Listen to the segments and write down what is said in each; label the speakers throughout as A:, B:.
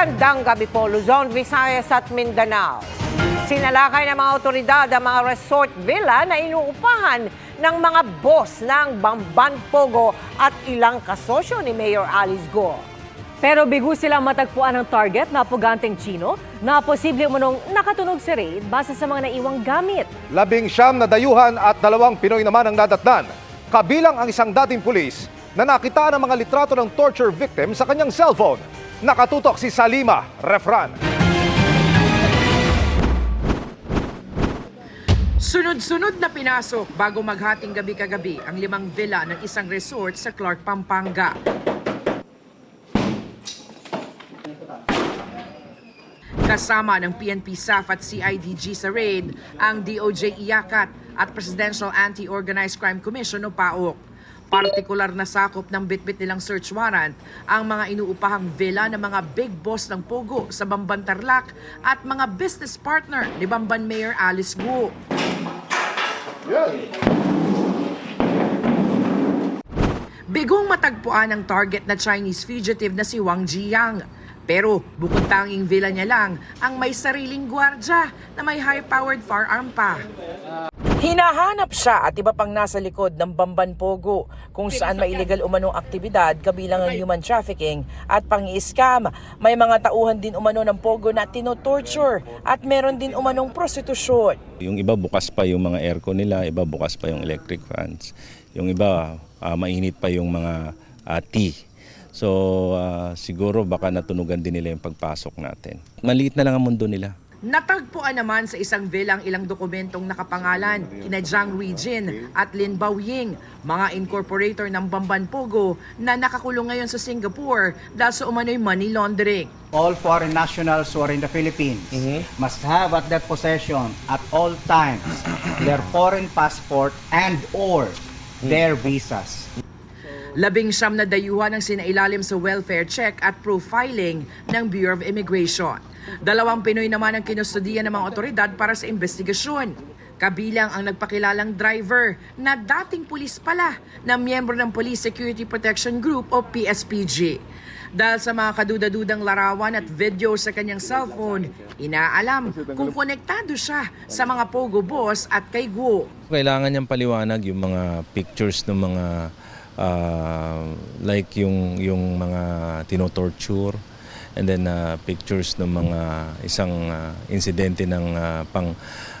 A: Magandang gabi po, Luzon, Visayas at Mindanao. Sinalakay ng mga otoridad ang mga resort villa na inuupahan ng mga boss ng Bamban Pogo at ilang kasosyo ni Mayor Alice Go.
B: Pero bigo silang matagpuan ng target na puganteng Chino na posible umunong nakatunog si raid base sa mga naiwang gamit.
C: Labing siyam na dayuhan at dalawang Pinoy naman ang nadatnan. Kabilang ang isang dating pulis na nakita ng mga litrato ng torture victim sa kanyang cellphone. Nakatutok si Salima Refran.
D: Sunod-sunod na pinasok bago maghating gabi kagabi ang limang villa ng isang resort sa Clark, Pampanga. Kasama ng PNP SAF at CIDG sa raid ang DOJ Iyakat at Presidential Anti-Organized Crime Commission o PAOK. Partikular na sakop ng bitbit nilang search warrant ang mga inuupahang villa ng mga big boss ng Pogo sa Bamban Tarlac at mga business partner ni Bamban Mayor Alice Guo. Bigong matagpuan ang target na Chinese fugitive na si Wang Jiang. Pero bukod tanging villa niya lang ang may sariling gwardya na may high-powered firearm pa. Hinahanap siya at iba pang nasa likod ng Bamban Pogo kung saan may illegal umanong aktibidad kabilang ang human trafficking at pang-scam. May mga tauhan din umano ng Pogo na tinotorture at meron din umanong prostitusyon.
E: Yung iba bukas pa yung mga aircon nila, iba bukas pa yung electric fans. Yung iba ah, mainit pa yung mga ah, tea. So ah, siguro baka natunugan din nila yung pagpasok natin. Maliit na lang ang mundo nila.
D: Natagpuan naman sa isang villa ang ilang dokumentong nakapangalan kina Jiang Weijin at Lin Baoying, mga incorporator ng Bamban Pogo na nakakulong ngayon sa Singapore dahil sa umano'y money laundering.
F: all foreign nationals who are in the Philippines must have at their possession at all times their foreign passport and or their visas.
D: Labing siyam na dayuhan ang sinailalim sa welfare check at profiling ng Bureau of Immigration. Dalawang Pinoy naman ang kinustudiyan ng mga otoridad para sa investigasyon. Kabilang ang nagpakilalang driver na dating pulis pala na miyembro ng Police Security Protection Group o PSPG. Dahil sa mga kadudadudang larawan at video sa kanyang cellphone, inaalam kung konektado siya sa mga Pogo Boss at kay Guo.
E: Kailangan niyang paliwanag yung mga pictures ng mga ah, like yung yung mga tinotorture and then ah, pictures ng mga isang ah, insidente ng ah, pang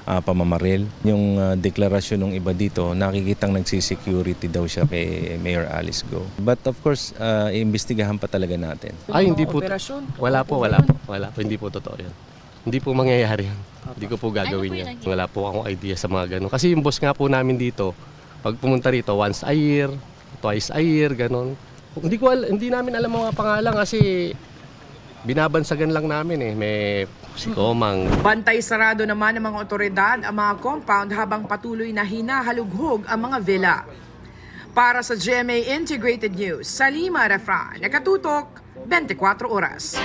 E: ah, pamamaril. Yung ah, deklarasyon ng iba dito, nakikitang nagsisecurity daw siya kay Mayor Alice Go. But of course, uh, iimbestigahan pa talaga natin.
G: Ay, hindi po.
D: Operasyon?
G: Wala po, wala po. Wala po, hindi po totoo yan. Hindi po mangyayari yan. Hindi ko po gagawin yan. Wala po akong idea sa mga ganun. Kasi yung boss nga po namin dito, pag pumunta rito, once a year, twice a year, ganun. Hindi ko al- hindi namin alam mga pangalan kasi binabansagan lang namin eh. May si Komang,
D: Bantay sarado naman ng mga otoridad ang mga compound habang patuloy na hinahalughog ang mga villa. Para sa GMA Integrated News, Salima Refra, nakatutok 24 oras.